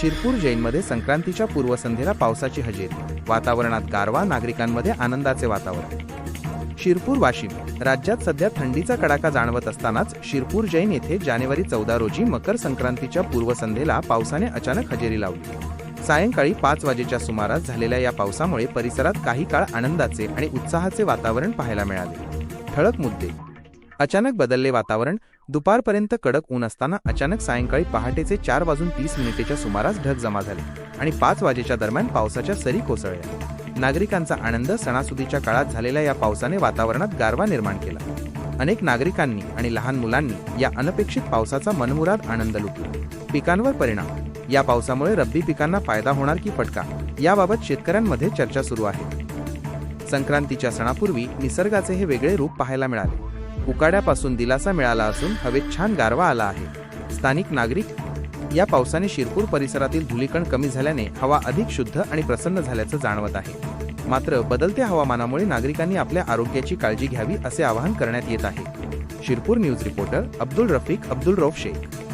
शिरपूर जैनमध्ये संक्रांतीच्या पूर्वसंध्येला पावसाची हजेरी. वातावरणात गारवा नागरिकांमध्ये आनंदाचे वातावरण. शिरपूर वाशिम राज्यात सध्या थंडीचा कडाका जाणवत असतानाच शिरपूर जैन येथे जानेवारी चौदा रोजी मकर संक्रांतीच्या पूर्वसंध्येला पावसाने अचानक हजेरी लावली. सायंकाळी पाच वाजेच्या सुमारास झालेल्या या पावसामुळे परिसरात काही काळ आनंदाचे आणि उत्साहाचे वातावरण पाहायला मिळाले. ठळक मुद्दे. अचानक बदलले वातावरण. दुपारपर्यंत कडक ऊन असताना अचानक सायंकाळी पहाटेचे चार वाजून तीस मिनिटेच्या सुमारास ढग जमा झाले आणि पाच वाजेच्या दरम्यान पावसाच्या सरी कोसळल्या. नागरिकांचा आनंद सणासुदीच्या काळात झालेल्या या पावसाने वातावरणात गारवा निर्माण केला. अनेक नागरिकांनी आणि लहान मुलांनी या अनपेक्षित पावसाचा मनमुराद आनंद लुटला. पिकांवर परिणाम. या पावसामुळे रब्बी पिकांना फायदा होणार की फटका? याबाबत शेतकऱ्यांमध्ये चर्चा सुरू आहे. संक्रांतीच्या सणापूर्वी निसर्गाचे हे वेगळे रूप पाहायला मिळाले. उकाड्यापासून दिलासा मिळाला असून हवेत छान गारवा आला आहे. स्थानिक नागरिक या पावसाने शिरपूर परिसरातील धुलीकण कमी झाल्याने हवा अधिक शुद्ध आणि प्रसन्न झाल्याचं जाणवत आहे. मात्र बदलत्या हवामानामुळे नागरिकांनी आपल्या आरोग्याची काळजी घ्यावी असे आवाहन करण्यात येत आहे. Shirpur news reporter Abdul Rafiq Abdul Rauf Shaikh.